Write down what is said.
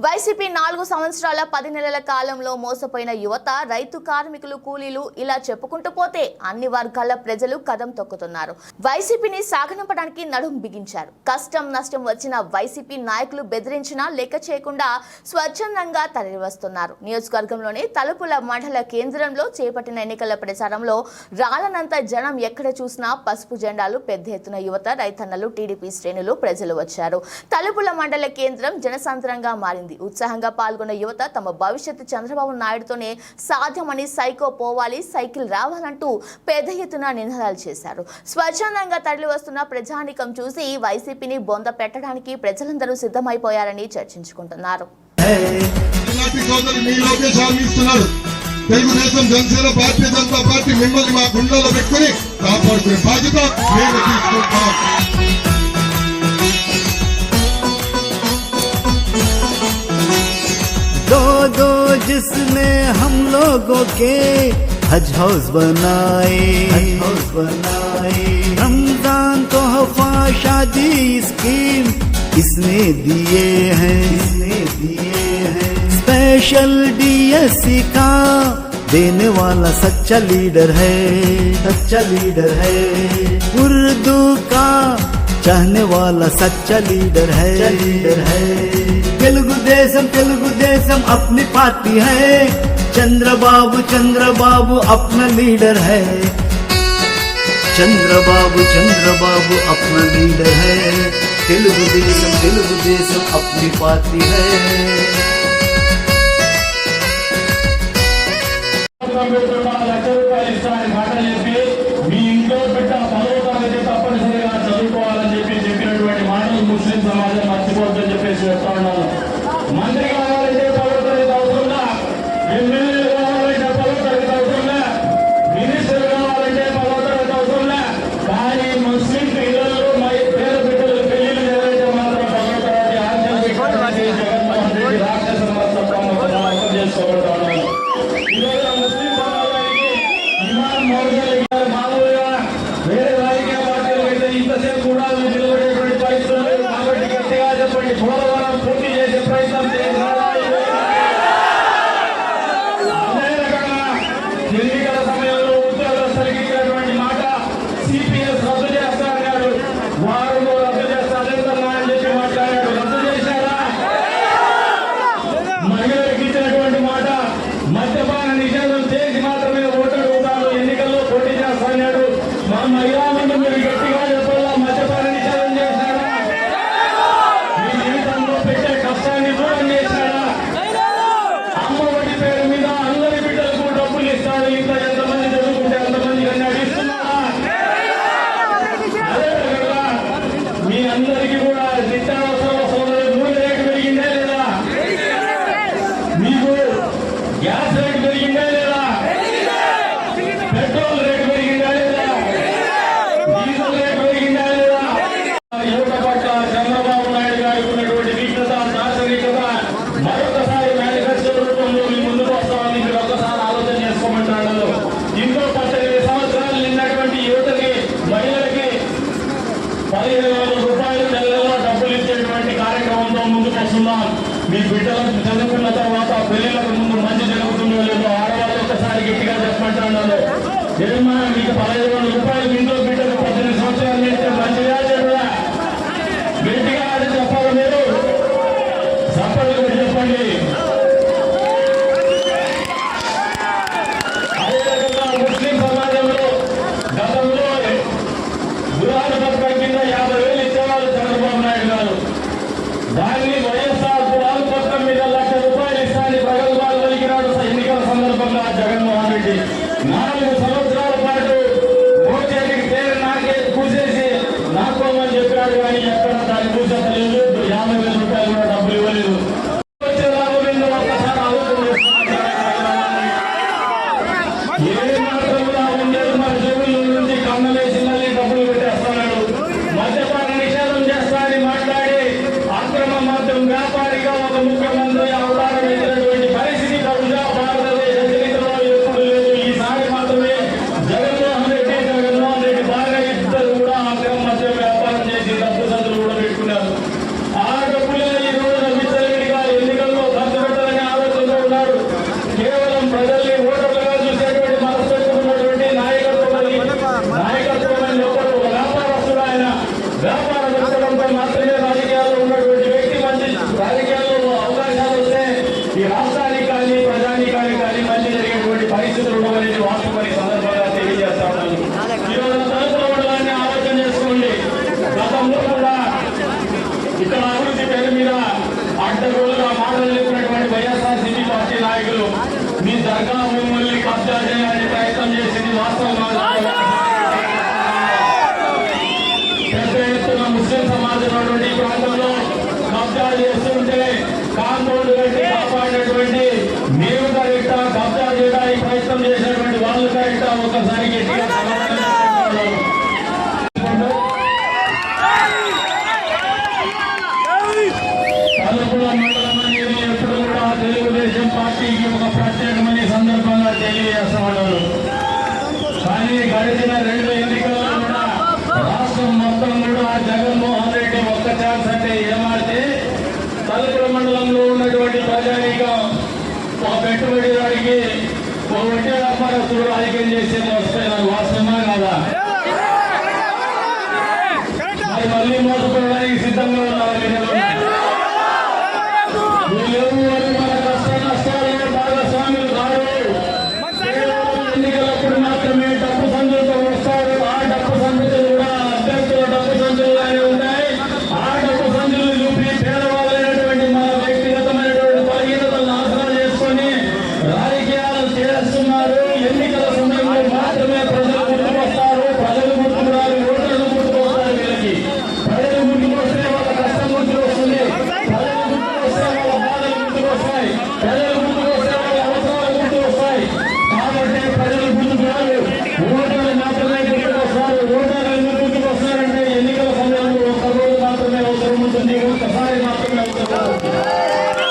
YCP నాలుగు సంవత్సరాల పది నెలల కాలంలో మోసపోయిన యువత రైతు కార్మికులు కూలీలు ఇలా చెప్పుకుంటూ పోతే అన్ని వర్గాల ప్రజలు కదం తొక్కుతున్నారు. వైసీపీని సాగనంపడానికి నడుం బిగించారు. కష్టం నష్టం వచ్చిన వైసీపీ నాయకులు బెదిరించినా లెక్క చేయకుండా స్వచ్ఛందంగా తరలివస్తున్నారు. నియోజకవర్గంలోని తలుపుల మండల కేంద్రంలో చేపట్టిన ఎన్నికల ప్రచారంలో రాలనంత జనం ఎక్కడ చూసినా పసుపు జెండాలు పెద్ద ఎత్తున యువత రైతన్నలు టీడీపీ శ్రేణులు ప్రజలు వచ్చారు. తలుపుల మండల కేంద్రం జనసంద్రంగా మారింది. ఉత్సాహంగా పాల్గొన్న యువత తమ భవిష్యత్తు చంద్రబాబు నాయుడుతోనే సాధ్యమని సైకో పోవాలి సైకిల్ రావాలంటూ పెద్ద ఎత్తున నినాదాలు చేశారు. స్వచ్ఛందంగా తరలి వస్తున్న ప్రజానికం చూసి వైసీపీని బొంద పెట్టడానికి ప్రజలందరూ సిద్ధమైపోయారని చర్చించుకుంటున్నారు. తెలుగుదేశం జనసేన పార్టీ జనతా పార్టీ మిమ్మల్ని మా గుండెల్లో పెట్టుకుని కాపాడుకునే బాధ్యత మేము తీసుకుంటాం. जिसने हम लोगों के हज हाउस बनाए। हज हाउस बनाए। रमज़ान तो हफा शादी स्कीम इसने दिए हैं। इसने दिए हैं। स्पेशल डीएससी का देने वाला सच्चा लीडर है। सच्चा लीडर है। उर्दू का चाहने वाला सच्चा लीडर है। लीडर है। తెలుగు దేశం తెలుగు దేశం अपनी पार्टी है चंद्रबाबू चंद्रबाबू अपना लीडर है चंद्रबाबू चंद्रबाबू अपना लीडर है తెలుగు దేశం తెలుగు దేశం अपनी पार्टी है పెట్టుకున్న పదిహేను వేల రూపాయలు నెలలో డబ్బులు ఇచ్చేటువంటి కార్యక్రమంతో ముందుకు వస్తున్నాం మీ బిడ్డలకు చదువుకున్న తర్వాత పెళ్ళిలకు ముందు మంచి జరుగుతుందో లేదో ఆడవాళ్ళు ఒకసారి గట్టిగా చెప్పమంటున్నాను ఏమన్నా మీకు పదహైదు ఎత్తున ముస్లిం సమాజం ఈ ప్రాంతంలో కబ్జా చేస్తుంటే కాంపౌండ్ కట్టి కాపాడినటువంటి మీరు కరెక్టా కబ్జా చేయడానికి ప్రయత్నం చేసినటువంటి వాళ్ళు కరెక్టా ఒకసారి గట్టిగా వడ్డీ వ్యాపారస్తుడు రాజకీయం చేసేది వస్తున్నారు వాస్తవమా కాదా? మళ్ళీ మోసపోవడానికి